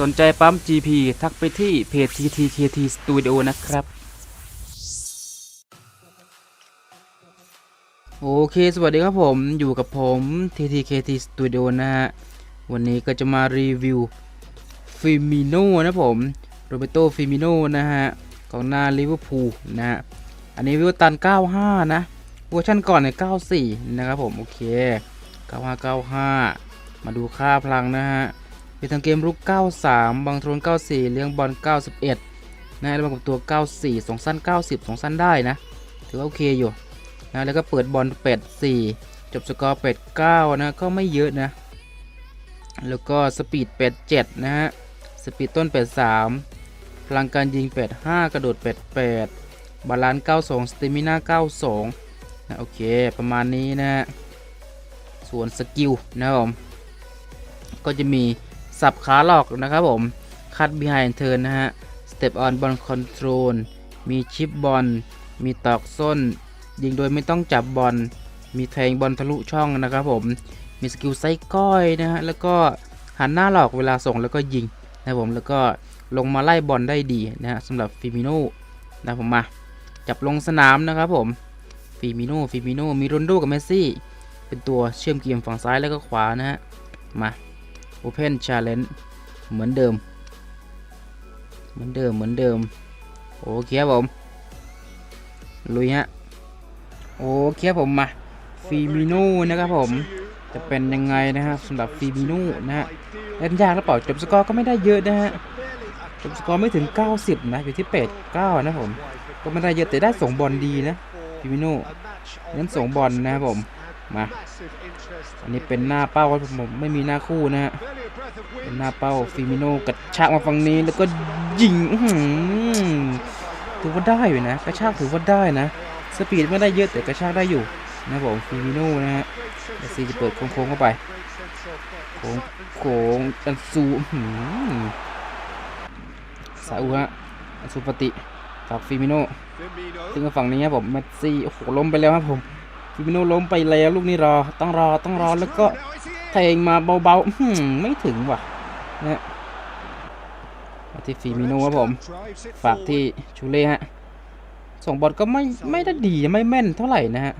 สนใจปั๊ม GP ทักไปที่เพจ TTKT Studio นะครับ โอเค สวัสดีครับผมอยู่กับผม TTKT Studio นะฮะ วันนี้ก็จะมารีวิวฟิมิโนนะผมโรเบโตฟิมิโนนะฮะของหน้าลิเวอร์พูลนะฮะ อันนี้วิวตัน 95 นะ เวอร์ชันก่อนเนี่ย94 นะครับผม โอเค 9595 มาดูค่าพลังนะฮะ เป็นทางเกมรุก 93 บางโทน 94 เลี้ยงบอล 91 นะแล้วกับตัว 94สองสั้น 90สองสั้นได้นะ ถือว่าโอเคอยู่นะแล้วก็เปิดบอล84จบสกอร์89นะ ก็ไม่เยอะนะ แล้วก็สปีด87นะฮะ สปีดต้น83พลังการยิง85กระโดด88บาลานซ์92สเตมิน่า92 นะโอเค ประมาณนี้นะฮะส่วนสกิลนะครับผมก็จะมี สับขาหลอกนะครับผมคัด behind turn นะฮะ step on ball control มีชิปบอลมีตอกส้น ยิงโดยไม่ต้องจับบอลมีแทงบอลทะลุช่องนะครับผมมีสกิลไซก้อยนะฮะแล้วก็หันหน้าหลอกเวลาส่งแล้วก็ยิงนะครับผมแล้วก็ลงมาไล่บอลได้ดีนะฮะสำหรับฟิมิโน่นะผมมาจับลงสนามนะครับผมฟิมิโน่ฟิมิโน่มีโรนโดกับเมสซี่เป็นตัวเชื่อมเกมฝั่งซ้ายแล้วก็ขวานะฮะมา Open Challenge เหมือนเดิม เหมือนเดิมเหมือนเดิม โอเคครับผม ลุยฮะ โอเคครับผมมาฟีมิโน่นะครับผม จะเป็นยังไงนะฮะสำหรับฟีมิโน่นะฮะเล่นยากหรือเปล่าจบสกอร์ก็ไม่ได้เยอะนะฮะจบสกอร์ไม่ถึง 90 นะ อยู่ที่8 9นะผม ก็ไม่ได้เยอะแต่ได้ส่งบอลดีนะฟีมิโน่เน้นส่งบอลนะครับผม มา อันนี้เป็นหน้าเป้าครับผมไม่มีหน้าคู่นะฮะเป็นหน้าเป้าฟิมิโนกระชากมาฝั่งนี้แล้วก็ยิงอื้อหือถือว่าได้อยู่นะกระชากถือว่าได้นะ สปีดไม่ได้เยอะแต่กระชากได้อยู่นะผมฟิมิโนนะฮะเอซีจะเปิดโค้งๆเข้าไปโค้งโค้งอันซูอื้อหือซาอุฮะอันซูปฏิฝากฟิมิโนซึ่งฝั่งนี้ครับผมเมสซี่โอ้โหล้มไปแล้วครับผม ฟิมิโนล้มไปแล้วลูกนี้รอต้องรอต้องรอแล้วก็แทงมาเบาๆไม่ถึงว่ะนะที่ฟิมิโนครับผม ฝากที่ชูเล่ฮะส่งบอลก็ไม่ไม่ได้ดีไม่แม่นเท่าไหร่นะฮะ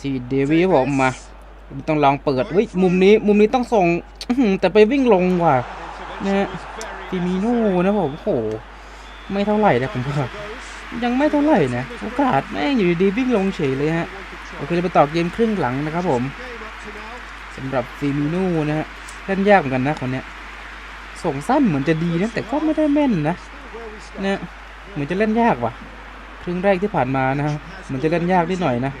ที่เดวิครับผมมาต้องลองเปิดเฮ้ยมุมนี้มุมนี้ต้องส่งแต่ไปวิ่งลงว่ะนะฮะฟิมิโนนะผมโอ้โหไม่เท่าไหร่นะผมว่า ยังไม่เท่าไหร่นะโอกาสแม่งอยู่ดีวิ่งลงเฉยเลยฮะโอเคเราไปต่อเกมครึ่งหลังนะครับผมสำหรับฟิมิโน่นะฮะเล่นยากเหมือนกันนะคนเนี้ยส่งสั้นเหมือนจะดีนะแต่ก็ไม่ได้แม่นนะเนี่ยเหมือนจะเล่นยากว่ะครึ่งแรกที่ผ่านมานะฮะเหมือนจะเล่นยากนิดหน่อยนะ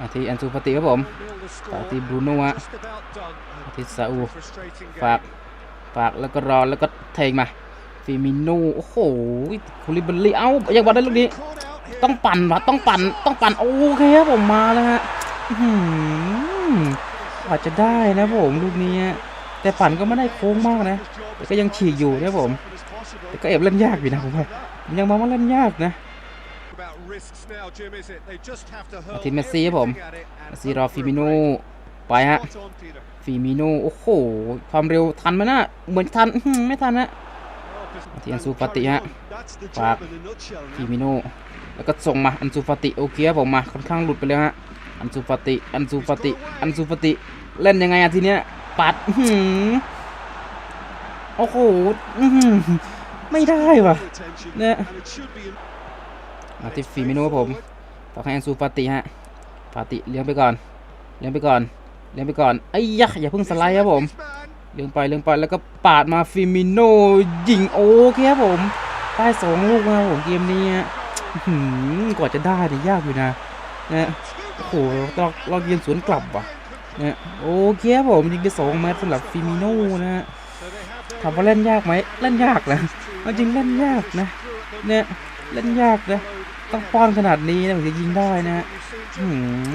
อาทีอันซูฟติครับผมฝากที่บรูโน่อาทีซาอูฝากฝากแล้วก็รอแล้วก็เทงมา ฟิมิโนโอ้โหคูลิบัลลี่เอ้าอยากบอลได้ลูกนี้ ต้องปั่นวะต้องปั่นต้องปั่นโอเคครับผมมาแล้วฮะอื้อาจจะได้นะผมลูกนี้แต่ปั่นก็ไม่ได้โค้งมากนะแต่ก็ยังฉีกอยู่นะผมแต่ก็แอบเล่นยากอยู่นะผมว่ายังมองว่าเล่นยากนะที่เมสซี่ครับผมเมสซี่รอฟิมิโนไปฮะฟีมิโนโอ้โหความเร็วทันไหมนะเหมือนทันไม่ทันนะ ที่อันซูฟาติฮะฝากฟีมิโนแล้วก็ส่งมาอันซูฟาติโอเคครับผมมาค่อนข้างหลุดไปแล้วฮะอันซูฟาติอันซูฟาติอันซูฟาติเล่นยังไงอะทีเนี้ยปัดอื้อหือโอ้โหอื้อหือไม่ได้ว่ะเนี่เนี่ยยมาที่ฟีมิโนครับผมฝากให้อันซูฟาติฮะฟาติเลี้ยงไปก่อนเลี้ยงไปก่อนเลี้ยงไปก่อนไอ้ยะอย่าเพิ่งสไลด์ครับผม เลี้ยงไปเลี้ยงไปแล้วก็ปาดมาฟิมิโนยิงโอเคครับผมได้สองลูกนะครับผมเกมนี้ฮะอื้อหือกว่าจะได้เนี่ยยากอยู่นะนะโอ้โหเราเราเยียนสวนกลับว่ะนะโอเคครับผมยิงไปสองแมตช์สำหรับฟิมิโนนะฮะถามว่าเล่นยากไหมเล่นยากนะจริงเล่นยากนะเนี่ยเล่นยากนะต้องป้อนขนาดนี้นะถึงจะยิงได้นะหือ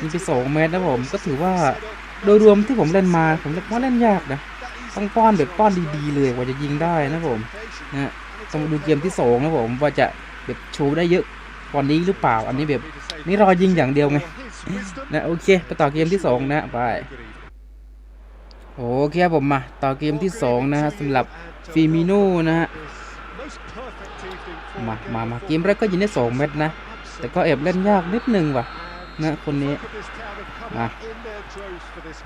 ยิงไปสองเมตนะผมก็ถือว่า โดยรวมที่ผมเล่นมาผมเล่นว่าเล่นยากนะต้องป้อนแบบป้อนดีๆเลยกว่าจะยิงได้นะผมนะต้องดูเกมที่สองนะผมว่าจะแบบโชว์ได้เยอะกว่านี้หรือเปล่า อันนี้แบบนี่รอยิงอย่างเดียวไงนะโอเคไปต่อเกมที่สองนะไปโอเคครับผมมาต่อเกมที่2นะฮะสำหรับฟีมิโน่นะฮะมามามาเกมแรกก็ยิงได้2เม็ดนะแต่ก็แอบเล่นยากนิดนึงว่ะ นะคนนี้มา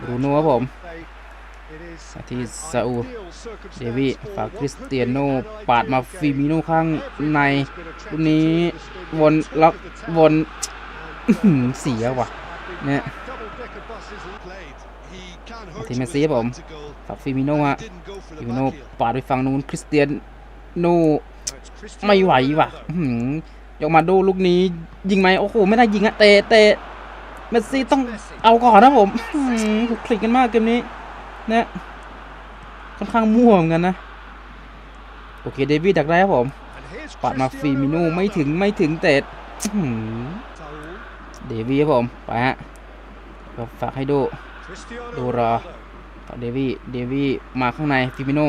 บรูโน่ครับผมมาที่ซาอูเดวิฝากคริสเตียโนปาดมาฟีมิโน่ข้างในลูกนี้วนล็อกวนเสียว่ะเนี่ยทีมเมซี่ผมฝากฟีมิโน่ฮะฟีมิโน่ปาดไปฝั่งนู้นคริสเตียโนไม่ไหวว่ะ ยกมาดูลูกนี้ยิงไหมโอ้โหไม่ได้ยิงอะเตะเตะเมสซี่ต้องเอาก่อนนะผมอื้อหือถูกคลิกกันมากเกมนี้นะค่อนข้างมั่วเหมือนกันนะ โอเคเดวิดดักได้ครับผมปาดมาฟีมิโน่ไม่ถึงไม่ถึงเตะอื้อหือเดวิดครับผมไปฮะก็ฝากให้ดูดูรอฝากเดวิดเดวิดมาข้างในฟิมิโน่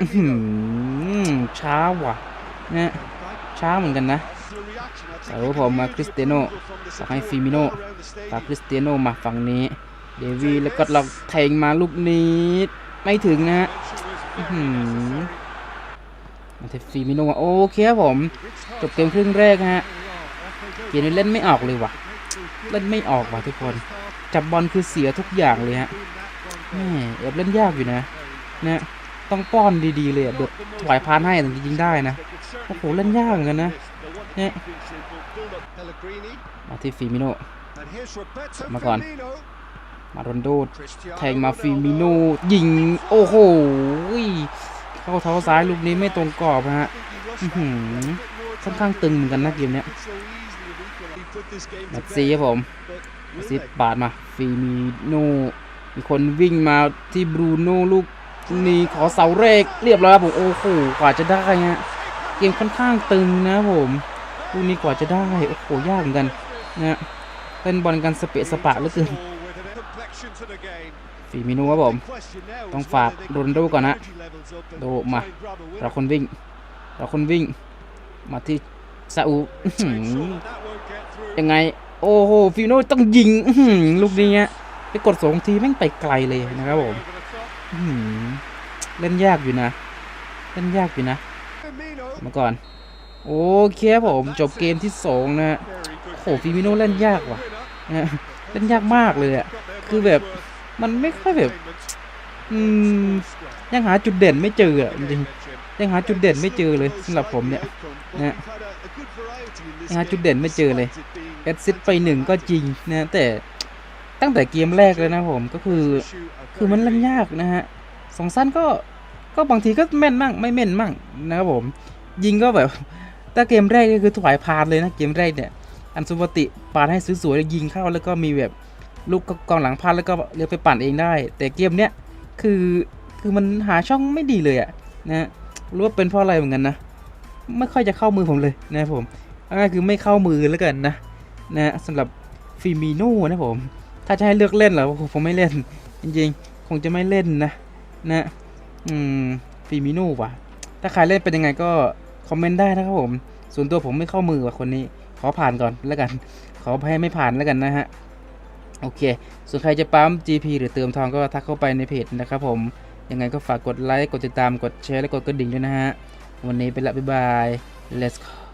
อื้อหือช้าว่ะเนี่ย ช้าเหมือนกันนะแต่ว่าผมมาคริสเตียโนฝากให้ฟิมิโนฝากคริสเตียโนมาฝั่งนี้ เดวีแล้วก็เราแทงมาลูกนี้ไม่ถึงนะฮะอื้อหือมาเทฟิมิโนโอเคครับผม จบเกมครึ่งแรกฮะ เกมนี้เล่นไม่ออกเลยว่ะ เล่นไม่ออกว่ะทุกคน จับบอลคือเสียทุกอย่างเลยฮะแม่แอบเล่นยากอยู่นะเนี่ย ต้องป้อนดีๆเลยอะเดือดถวายพานให้ถึงจะยิงได้นะ โอ้โห เล่นยากเหมือนกันนะ เนี่ยมาที่ฟิมิโนมาก่อน มาโรนโดแทงมาฟิมิโนยิง โอ้โห เข้าเท้าซ้ายลูกนี้ไม่ตรงกรอบฮะค่อนข้างตึงเหมือนกันนะเกมเนี้ยมตซีครับผมแมตซีปาดมา ฟิมิโนมีคนวิ่งมาที่บรูโน่ลูก นี้ขอเสาแรกเรียบร้อยครับผมโอ้โหกว่าจะได้ฮะเกมค่อนข้างตึงนะผมลูกนี้กว่าจะได้โอ้โหยากเหมือนกันนะเล่นบอลกันสเปะสปะเหลือเกินฟีมิน่ครับผม ต้องฝากโรนลโดก่อนนะโดมาเราคนวิ่ง เราคนวิ่ง มาที่ซาอุยังไง โอ้โหฟิโน่ต้องยิงลูกนี้ฮะไปกดสองทีแม่งไปไกลเลยนะครับผม เล่นยากอยู่นะ เล่นยากอยู่นะ มาก่อน โอเคผมจบเกมที่สองนะโหฟิมิโนเล่นยากว่ะเล่นยากมากเลยอะคือแบบมันไม่ค่อยแบบยังหาจุดเด่นไม่เจออะจริงยังหาจุดเด่นไม่เจอเลยสำหรับผมเนี่ยนะยังหาจุดเด่นไม่เจอเลยแอดซิดไปหนึ่งก็จริงนะแต่ตั้งแต่เกมแรกเลยนะผมก็คือ คือมันเล่นยากนะฮะสองสั้นก็ก็บางทีก็แม่นมั่งไม่แม่นมั่งนะครับผมยิงก็แบบถ้าเกมแรกก็คือถวายพานเลยนะเกมแรกเนี่ยอันสุปติปาดให้สวยๆแล้วยิงเข้าแล้วก็มีแบบลูกกองหลังพลาดแล้วก็เลี้ยวไปปั่นเองได้ แต่เกมเนี้ยคือคือมันหาช่องไม่ดีเลยอะนะรู้ว่าเป็นเพราะอะไรเหมือนกันนะไม่ค่อยจะเข้ามือผมเลยนะผมง่ายคือไม่เข้ามือแล้วกันนะนะฮะสำหรับฟิมิโน่นะผม ถ้าจะให้เลือกเล่นเหรอผมไม่เล่น จริงๆ คงจะไม่เล่นนะ นะอืมฟิมิโน่ว่ะ ถ้าใครเล่นเป็นยังไงก็ คอมเมนต์ได้นะครับผม ส่วนตัวผมไม่เข้ามือว่ะคนนี้ ขอผ่านก่อนแล้วกัน ขอให้ไม่ผ่านแล้วกันนะฮะ โอเค ส่วนใครจะปั๊ม GP หรือเติมทองก็ทักเข้าไปในเพจนะครับผม ยังไงก็ฝากกดไลค์ กดติดตาม กดแชร์ และกดกระดิ่งด้วยนะฮะ วันนี้ไปละบ๊ายบาย let's go